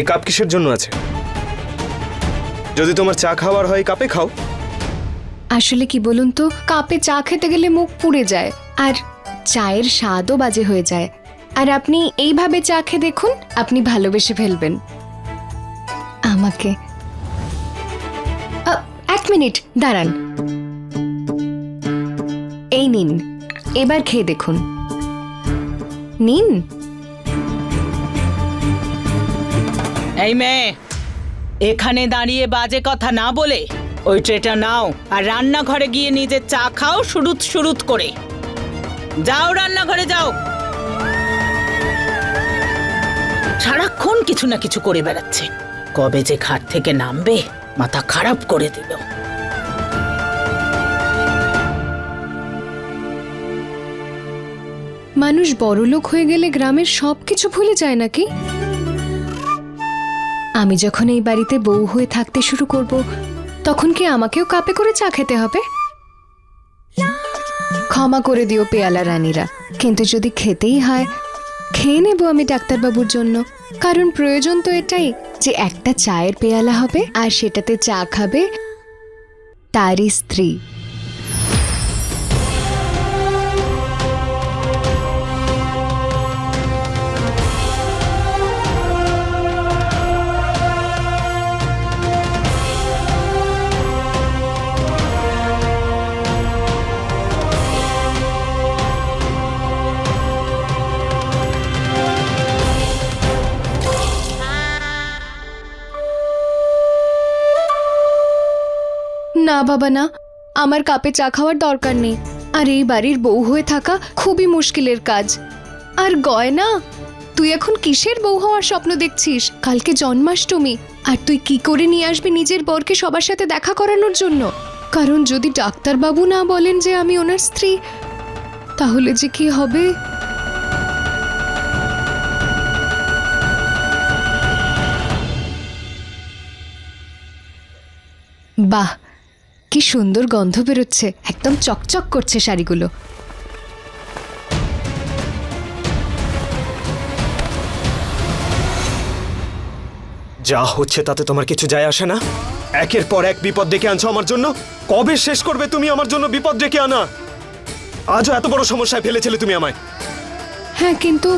এই কাপ কিসের জন্য আছে? যদি তোমার চা খাওয়ার হয় কাপে খাও। আসলে কি বলুন তো, কাপে চা খেতে গেলে মুখ পুড়ে যায়, আর চায়ের স্বাদও বাজে হয়ে যায়। আর আপনি এইভাবে চা খেয়ে দেখুন, আপনি ভালোবেসে ফেলবেন। আমাকে। এক মিনিট, দাঁড়ান। এই নিন, এবার খেয়ে দেখুন। নিন? এই মেয়ে, এখানে দাঁড়িয়ে বাজে কথা না বলে ওই ট্রেটা নাও আর রান্নাঘরে গিয়ে নিজের চা খাও শুরুত শুরুত করে। যাও রান্নাঘরে যাও। সারাক্ষণ কিছু না কিছু করে বেড়াচ্ছে। কবে যে ঘাট থেকে নামবে, মাথা খারাপ করে দিল। মানুষ বড়লোক হয়ে গেলে গ্রামের সব কিছু ভুলে যায় নাকি? আমি যখন এই বাড়িতে বউ হয়ে থাকতে শুরু করব, তখন কি আমাকেও কাপে করে চা খেতে হবে? ক্ষমা করে দিও পেয়ালা রানীরা, কিন্তু যদি খেতেই হয়, খেয়ে নেব আমি ডাক্তারবাবুর জন্য। কারণ প্রয়োজন তো এটাই যে একটা চায়ের পেয়ালা হবে আর সেটাতে চা খাবে তারই স্ত্রী। না বাবা না, আমার কাপে চা খাওয়ার দরকার নেই। আর এই বাড়ির বউ হয়ে থাকা খুবই মুশকিলের কাজ। আর গয়না? তুই এখন কিসের বউ হওয়ার স্বপ্ন দেখছিস? কালকে জন্মাষ্টমী, আর তুই কি করে নিয়ে আসবি নিজের বরকে সবার সাথে দেখা করানোর জন্য? কারণ যদি ডাক্তারবাবু না বলেন যে আমি ওনার স্ত্রী, তাহলে যে কি হবে? বাহ! কি সুন্দর গন্ধ বেরোচ্ছে। একদম চকচক করছে শাড়িগুলো। যা হচ্ছে তাতে তোমার কিছু যায় আসে না? একের পর এক বিপদ ডেকে আনছো আমার জন্য? কবে শেষ করবে তুমি আমার জন্য বিপদ ডেকে আনা? আজও এত বড় সমস্যায় ফেলেছিলে তুমি আমায়। হ্যাঁ কিন্তু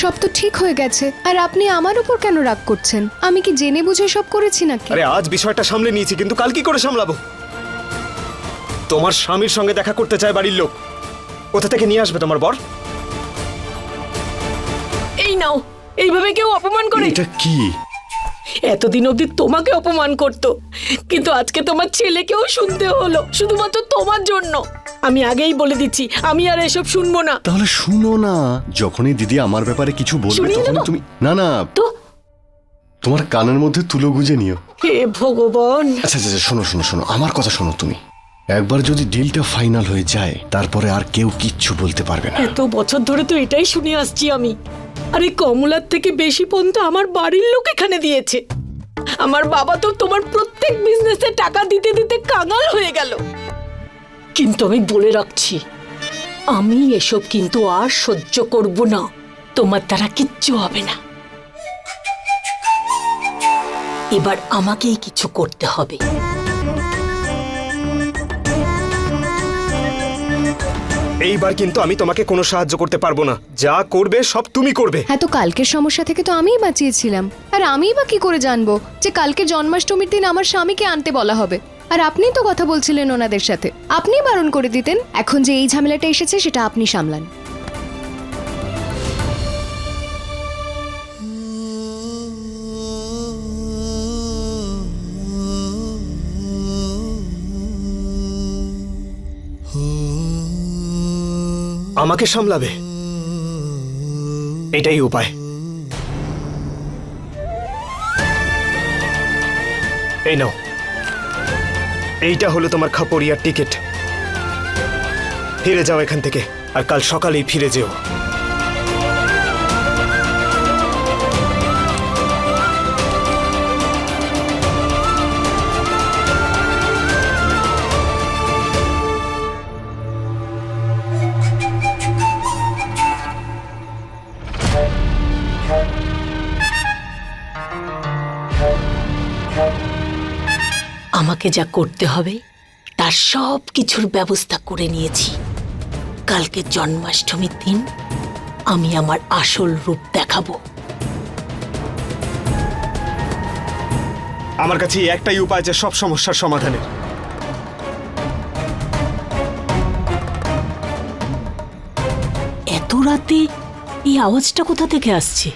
সব তো ঠিক হয়ে গেছে। আর আপনি আমার উপর কেন রাগ করছেন? আমি কি জেনে বুঝে সব করেছি নাকি? আরে আজ বিষয়টা সামলে নিয়েছি কিন্তু কাল কি করে সামলাবো? তোমার স্বামীর সঙ্গে দেখা করতে চায় বাড়ির লোক। কোথা থেকে নিয়ে আসবে তোমার বর। এই নাও এইভাবে কেউ অপমান করে? এটা কি? এতদিন অবধি তোমাকে অপমান করত কিন্তু আজকে তোমার ছেলেকেও শুনতে হলো শুধুমাত্র তোমার জন্য। আমি আগেই বলে দিচ্ছি আমি আর এসব শুনব না। তাহলে শুনো না যখনই দিদি আমার ব্যাপারে কিছু বলবে শুনিয়ে তখন দেবো? তুমি না না। তো? তোমার কানের মধ্যে তুলো গুজে নিও। হে ভগবান। আচ্ছা আচ্ছা আচ্ছা, শোনো শোনো শোনো আমার কথা শোনো তুমি। একবার যদি ডিলটা ফাইনাল হয়ে যায়, তারপরে আর কেউ কিচ্ছু বলতে পারবে না। এত বছর ধরে তো এটাই শুনে আসছি আমি। আরে কমলার থেকে বেশি পর্যন্ত আমার বাড়ির লোক এখানে দিয়েছে। আমার বাবা তো তোমার প্রত্যেক বিজনেসে টাকা দিতে দিতে কাঙাল হয়ে গেল। কিন্তু আমি বলে রাখছি, আমি এসব কিন্তু আর সহ্য করব না। তোমার দ্বারা কিচ্ছু হবে না। এবার আমাকেই কিছু করতে হবে। এইবার কিন্তু আমি তোমাকে কোনো সাহায্য করতে পারব না। যা করবে সব তুমি করবে। হ্যাঁ তো কালকের সমস্যা থেকে তো আমিই বাঁচিয়েছিলাম। আর আমিই বা কি করে জানব যে কালকে জন্মাষ্টমীর দিন আমার স্বামীকে আনতে বলা হবে? আর আপনি তো কথা বলছিলেন ওনাদের সাথে। আপনি বারণ করে দিতেন, এখন যে এই ঝামেলাটা এসেছে সেটা আপনি সামলান। আমাকে সামলাবে। এটাই উপায়। এই নাও। এইটা হলো তোমার খাপড়িয়ার টিকিট। ফিরে যাও এখান থেকে, আর কাল সকালেই ফিরে যেও। আমাকে যা করতে হবে তার সব কিছুর ব্যবস্থা করে নিয়েছি। কালকে জন্মাষ্টমীর দিন আমি আমার আসল রূপ দেখাবো। আমার কাছে একটাই উপায় আছে সব সমস্যার সমাধানের। এত রাতে এই আওয়াজটা কোথা থেকে আসছে?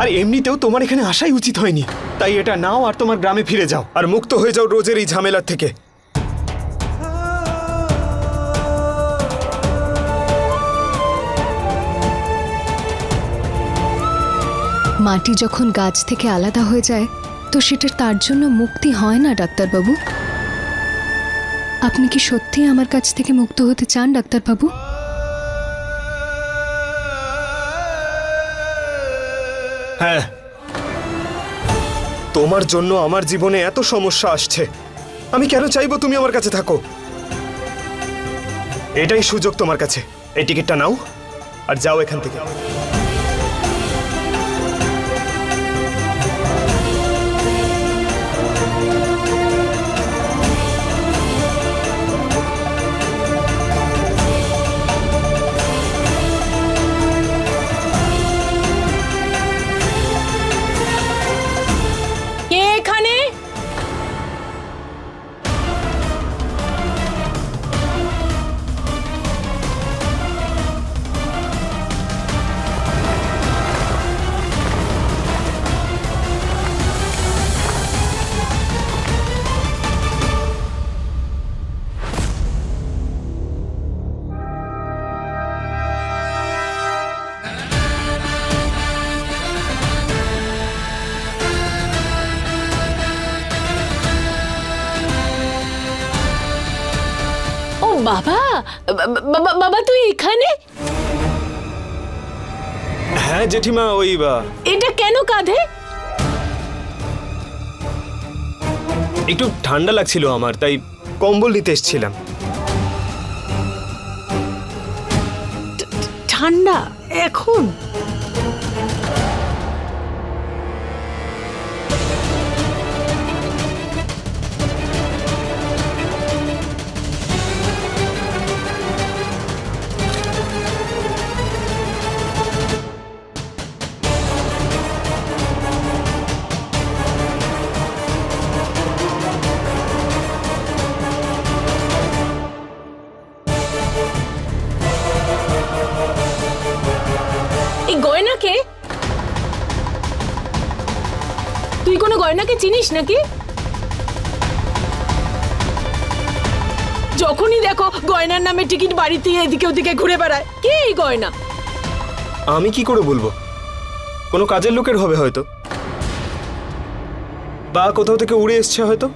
আর এমনিতেও তোমার এখানে আসাই উচিত হয়নি। তাই এটা নাও আর তোমার গ্রামে ফিরে যাও। আর মুক্ত হয়ে যাও রোজের এই ঝামেলার থেকে। মাটি যখন গাছ থেকে আলাদা হয়ে যায়, তো সেটা তার জন্য মুক্তি হয় না, ডাক্তারবাবু। আপনি কি সত্যি আমার কাছ থেকে মুক্ত হতে চান, ডাক্তারবাবু? হ্যাঁ। তোমার জন্য আমার জীবনে এত সমস্যা আসছে। আমি কেন চাইব তুমি আমার কাছে থাকো? এটাই সুযোগ তোমার কাছে। এই টিকিটটা নাও আর যাও এখান থেকে। জেঠিমা ওই বা, এটা কেন কাঁধে? একটু ঠান্ডা লাগছিল আমার তাই কম্বল নিতে এসেছিলাম। ঠান্ডা এখন? চিনিস নাকি? যখনই দেখো গয়নার নামে টিকিট বাড়িতে এদিকে ওদিকে ঘুরে বেড়ায় কে এই গয়না? আমি কি করে বলব? কোনো কাজের লোকের হবে হয়তো। বা কোথাও থেকে উড়ে এসছে হয়তো।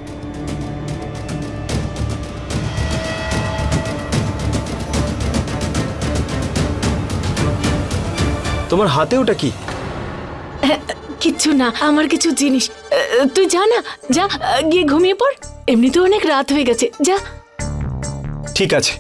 তোমার হাতে ওটা কি? কিচ্ছু না, আমার কিছু জিনিস। তুই যা না, যা, গিয়ে ঘুমিয়ে পড়। এমনিতে অনেক রাত হয়ে গেছে, যা। ঠিক আছে।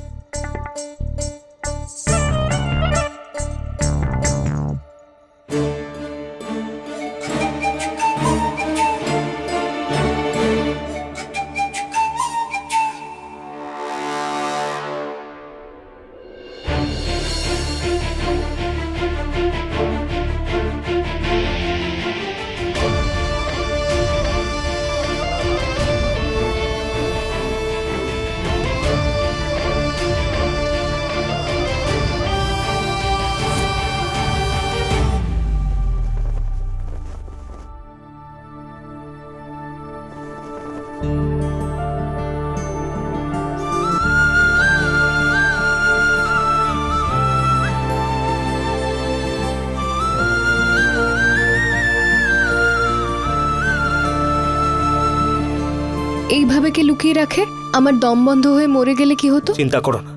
এইভাবে কে লুকিয়ে রাখে? আমার দম বন্ধ হয়ে মরে গেলে কি হতো? চিন্তা করো না।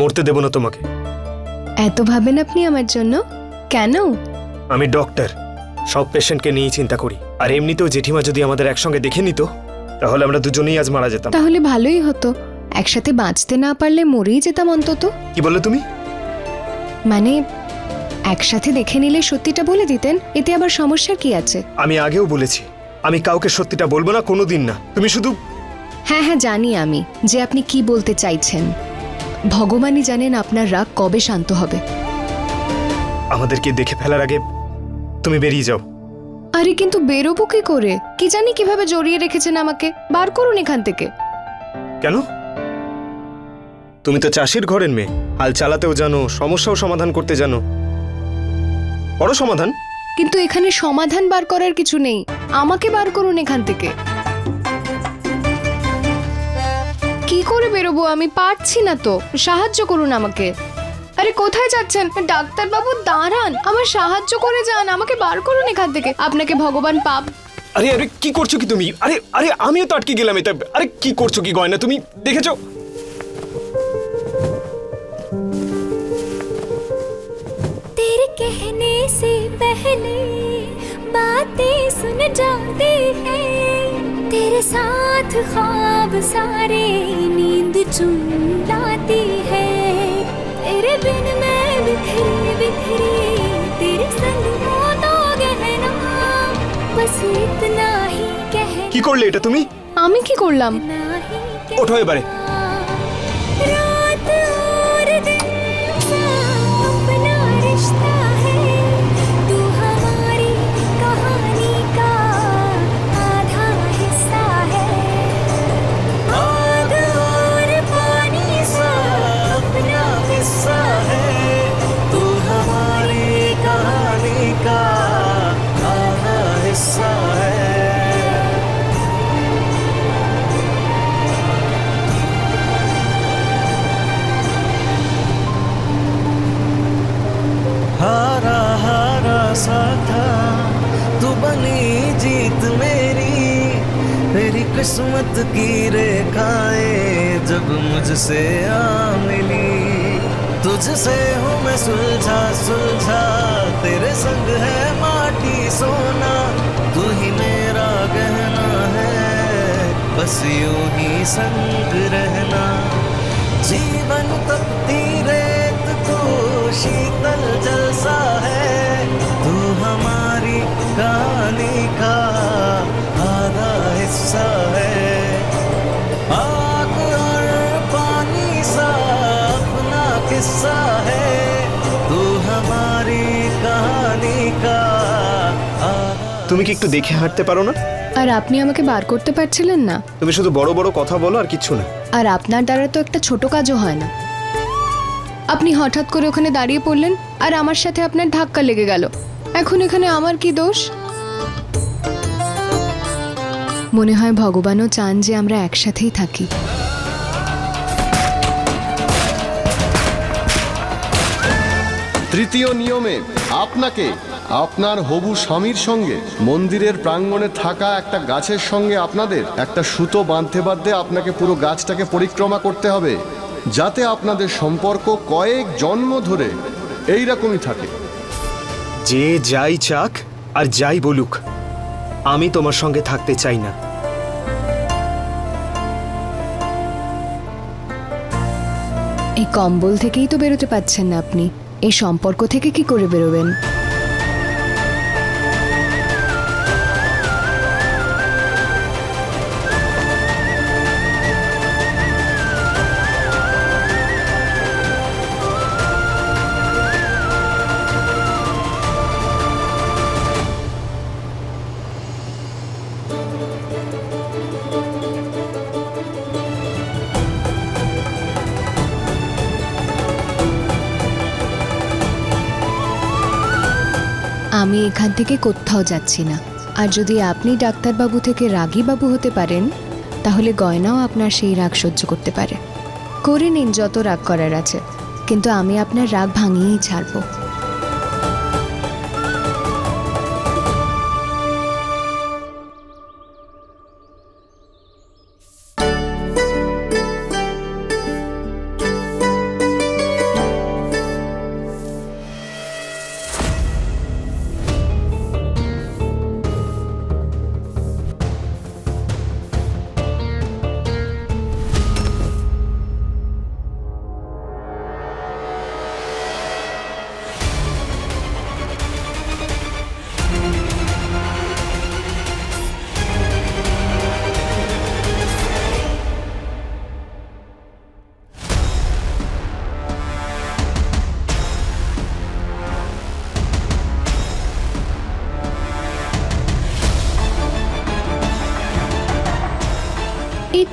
মরতে দেব না তোমাকে। এত ভাবেন আপনি আমার জন্য? কেন? আমি ডক্টর। সব পেশেন্টকে নিয়েই চিন্তা করি। আর এমনিতেও জেঠিমা যদি আমাদের একসঙ্গে দেখে নিত তাহলে আমরা দুজনেই আজ মারা যেতাম। তাহলে ভালোই হতো। একসাথে বাঁচতে না পারলে মরেই যেতাম অন্তত। কি বললে তুমি? মানে একসাথে দেখে নিলে সত্যিটা বলে দিতেন? এতে আবার সমস্যার কি আছে? আমি আগেও বলেছি আমি কাউকে সত্যিটা বলব না কোনোদিন না। তুমি শুধু হ্যাঁ হ্যাঁ জানি আমি যে আপনি কি বলতে চাইছেন। ভগবানই জানেন আপনার রাগ কবে শান্ত হবে। আমাদেরকে দেখে ফেলার আগে তুমি বেরিয়ে যাও। আরে কিন্তু বেরোবো কি করে? কি জানি কীভাবে জড়িয়ে রেখেছেন আমাকে। বার করুন এখান থেকে। কেন? তুমি তো চাষির ঘরের মেয়ে। হাল চালাতেও জানো সমস্যাও সমাধান করতে জানো। বড় সমাধান। কিন্তু এখানে সমাধান বার করার কিছু নেই। আমাকে বার করুন এখান থেকে কি করে বেরোবো আমি পারছি না তো সাহায্য করুন আমাকে আরে কোথায় যাচ্ছেন ডাক্তারবাবু দাঁড়ান আমার সাহায্য করে যান আমাকে বার করুন এখান থেকে আপনাকে ভগবান পাপ আরে আরে কি করছো কি তুমি আরে আরে আমিও তো আটকে গেলাম এটা আরে কি করছো কি গয়না তুমি দেখেছো तेरे कहने से पहले बातें सुन जाते हैं तेरे साथ ख्वाब सारे नींद चुन लाती है तेरे बिन मैं बिखरी बिखरी तेरे संग हो तो गहना बस इतना ही कह কি করলে এটা তুমি আমি কি করলাম ही ওঠো এবারে सुलझा सुलझा, तेरे संग है माटी सोना, तू ही मेरा गहना है, बस यूँ ही संग रहना। जीवन तपती रेत तू शीतल जलसा তুমি কি একটু দেখে হাঁটতে পারো না? আর আপনি আমাকে বার করতে পারছিলেন না। তুমি শুধু বড় বড় কথা বলো আর কিচ্ছু না। আর আপনার দ্বারা তো একটা ছোট কাজও হয় না। আপনি হঠাৎ করে ওখানে দাঁড়িয়ে পড়লেন আর আমার সাথে আপনার ধাক্কা লেগে গেল। এখন এখানে আমার কি দোষ? মনে হয় ভগবানও চান যে আমরা একসাথেই থাকি। তৃতীয় নিয়মে আপনাকে আপনার হবু স্বামীর সঙ্গে মন্দিরের প্রাঙ্গণে থাকা একটা গাছের সঙ্গে আপনাদের একটা সুতো বাঁধতে বাঁধতে আপনাকে পুরো গাছটাকে পরিক্রমা করতে হবে যাতে আপনাদের সম্পর্ক কয়েক জন্ম ধরে এই রকমই থাকে। যে যাই চাক আর যাই বলুক আমি তোমার সঙ্গে থাকতে চাই না। এই কম্বল থেকেই তো বেরোতে পাচ্ছেন না আপনি। এই সম্পর্ক থেকে কি করে বেরোবেন? আমি এখান থেকে কোথাও যাচ্ছি না। আর যদি আপনি ডাক্তারবাবু থেকে রাগী বাবু হতে পারেন, তাহলে গয়নাও আপনার সেই রাগ সহ্য করতে পারে। করে নিন যত রাগ করার আছে, কিন্তু আমি আপনার রাগ ভাঙিয়েই ছাড়বো।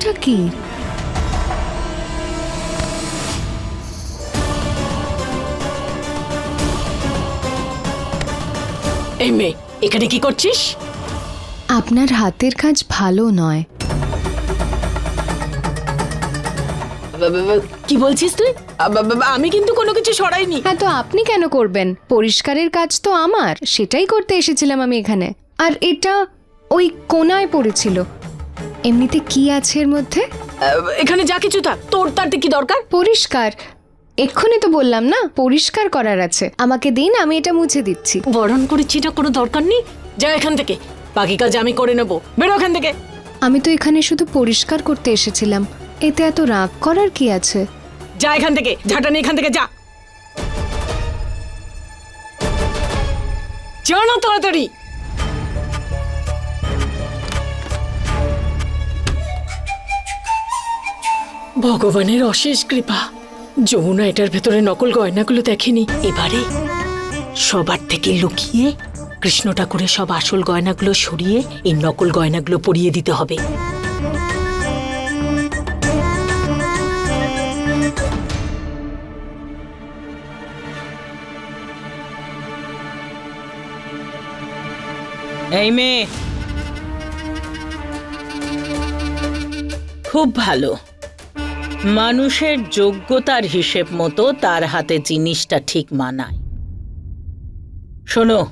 এটা কি? এই মেয়ে এখানে কি করছিস? আপনার হাতের কাজ ভালো নয়। কি বলছিস তুই? আমি কিন্তু কোনো কিছু সরাইনি। হ্যাঁ তো আপনি কেন করবেন? পরিষ্কারের কাজ তো আমার। সেটাই করতে এসেছিলাম আমি এখানে। আর এটা ওই কোনায় পড়েছিল। এমনিতে কি আছে এর মধ্যে? এখানে যা কিছু থাক তোর তাতে কি দরকার? পরিষ্কার। এক্ষুনি তো বললাম না পরিষ্কার করার আছে। আমাকে দিন আমি এটা মুছে দিচ্ছি। বরণ করেছি না কোনো দরকার নেই? যা এখান থেকে বাকি কাজ আমি করে নেব। বেরো এখান থেকে। আমি তো এখানে শুধু পরিষ্কার করতে এসেছিলাম। এতে এত রাগ করার কি আছে? যা এখান থেকে ঝাঁটা নিয়ে এখান থেকে যা। যা না তাড়াতাড়ি। ভগবানের অশেষ কৃপা। যমুনা এটার ভেতরে নকল গয়নাগুলো দেখেনি। এবারে সবার থেকে লুকিয়ে কৃষ্ণ ঠাকুরের সব আসল গয়নাগুলো সরিয়ে এই নকল গয়নাগুলো পরিয়ে দিতে হবে। এই খুব ভালো। মানুষের যোগ্যতার হিসেব মতো তার হাতে জিনিসটা ঠিক মানায়। শোনো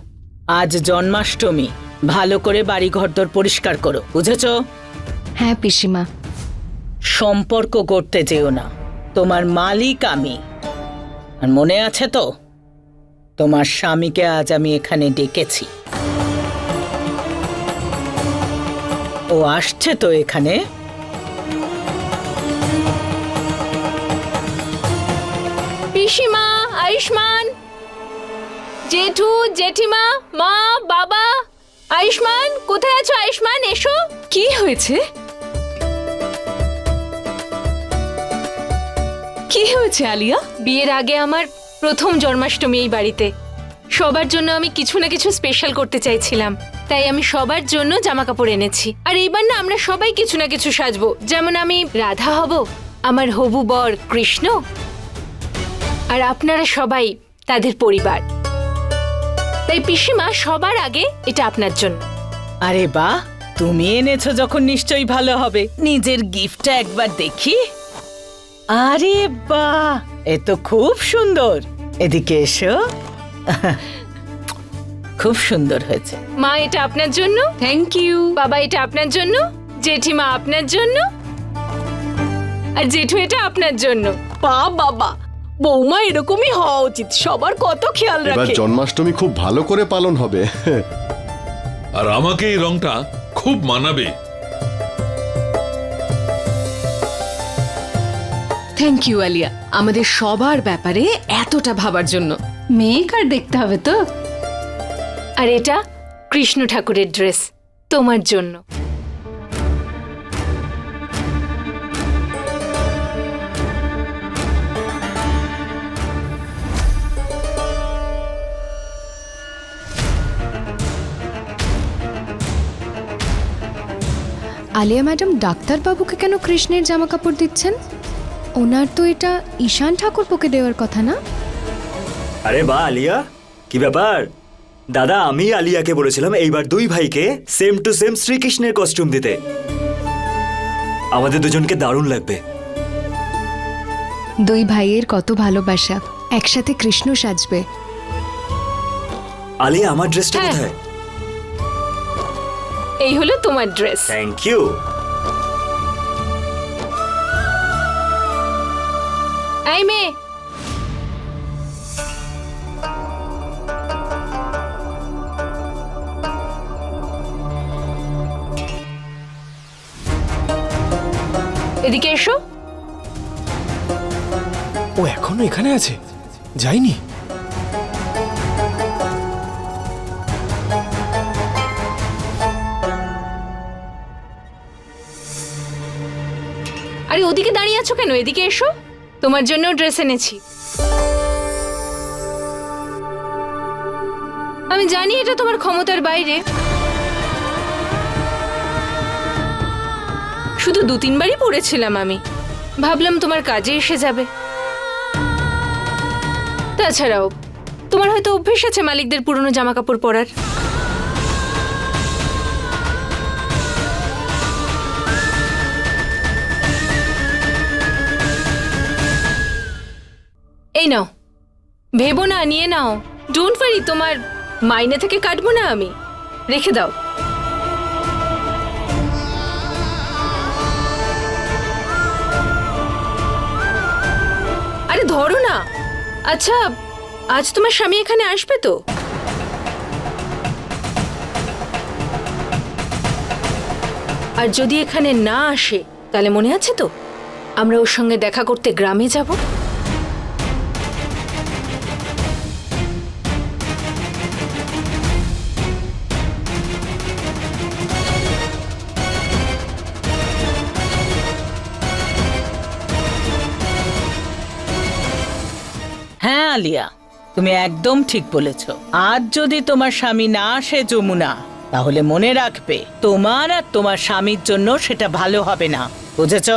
আজ জন্মাষ্টমী। ভালো করে বাড়ি ঘরদোর পরিষ্কার করো বুঝেছ? হ্যাঁ পিসিমা। সম্পর্ক করতে যেও না। তোমার মালিক আমি। আর মনে আছে তো? তোমার স্বামীকে আজ আমি এখানে ডেকেছি। ও আসছে তো এখানে? পিসিমা আয়ুষ্মান। জেঠু জেঠিমা মা বাবা। আয়ুষ্মান কোথায় আছো? আয়ুষ্মান এসো। কি হয়েছে? কি হয়েছে আলিয়া? বিয়ের আগে আমার প্রথম জন্মাষ্টমী এই বাড়িতে। সবার জন্য আমি কিছু না কিছু স্পেশাল করতে চাইছিলাম। তাই আমি সবার জন্য জামা কাপড় এনেছি। আর এইবার না আমরা সবাই কিছু না কিছু সাজবো। যেমন আমি রাধা হব আমার হবু বর কৃষ্ণ আর আপনারা সবাই তাদের পরিবার। তাই পিসিমা সবার আগে এটা আপনার জন্য। আরে বাহ তুমি এনেছো যখন নিশ্চয়ই ভালো হবে। নিজের গিফটটা একবার দেখি। আরে বা এ তো খুব সুন্দর। এদিকে এসো। খুব সুন্দর হয়েছে। মা এটা আপনার জন্য? থ্যাংক ইউ বাবা এটা আপনার জন্য? জেঠিমা আপনার জন্য? আর জেঠু এটা আপনার জন্য। বা বাবা বৌমা এরকমই হওয়া উচিত সবার কত খেয়াল এবার রাখে। জন্মাষ্টমী খুব ভালো করে পালন হবে। আর আমাকে এই রংটা খুব মানাবে। থ্যাংক ইউ আলিয়া আমাদের সবার ব্যাপারে এতটা ভাবার জন্য। মেয়ে কার দেখতে হবে তো? আর এটা কৃষ্ণ ঠাকুরের ড্রেস তোমার জন্য। আলিয়া ম্যাডাম ডাক্তারবাবুকে কেন কৃষ্ণের জামা কাপড় দিচ্ছেন? ওনার তো এটা ঈশান ঠাকুরপোকে দেওয়ার কথা না? আরে বা আলিয়া কি ব্যাপার? দাদা আমি আলিয়াকে বলেছিলাম এইবার দুই ভাইকে সেম টু সেম শ্রীকৃষ্ণের কস্টিউম দিতে। আমাদের দুজনকে দারুণ লাগবে। দুই ভাইয়ের কত ভালোবাসা। একসাথে কৃষ্ণ সাজবে। আলিয়া আমার ড্রেসটা হ্যাঁ। কোথায়? এই হলো তোমার ড্রেস। থ্যাংক ইউ এই মেয়ে। এদিকে এসো। ও এখনও এখানে আছে? যাইনি। আরে ওদিকে দাঁড়িয়ে আছো কেন? এদিকে এসো। তোমার জন্য ড্রেস এনেছি। আমি জানি এটা তোমার ক্ষমতার বাইরে। শুধু দু তিনবারই পরেছিলাম আমি। ভাবলাম তোমার কাজে এসে যাবে। তাছাড়াও, তোমার হয়তো অভ্যেস আছে মালিকদের পুরনো জামা কাপড় পরার। এই নাও। ভেবো না, নিয়ে নাও। ডোন্ট ওয়ারি তোমার মাইনে থেকে কাটবো না আমি? রেখে দাও। আরে ধরো না। আচ্ছা আজ তোমার স্বামী এখানে আসবে তো? আর যদি এখানে না আসে, তাহলে মনে আছে তো? আমরা ওর সঙ্গে দেখা করতে গ্রামে যাব? আলিয়া তুমি একদম ঠিক বলেছ। আজ যদি তোমার স্বামী না আসে যমুনা, তাহলে মনে রাখবে, তোমার আর তোমার স্বামীর জন্য সেটা ভালো হবে না। বুঝেছ?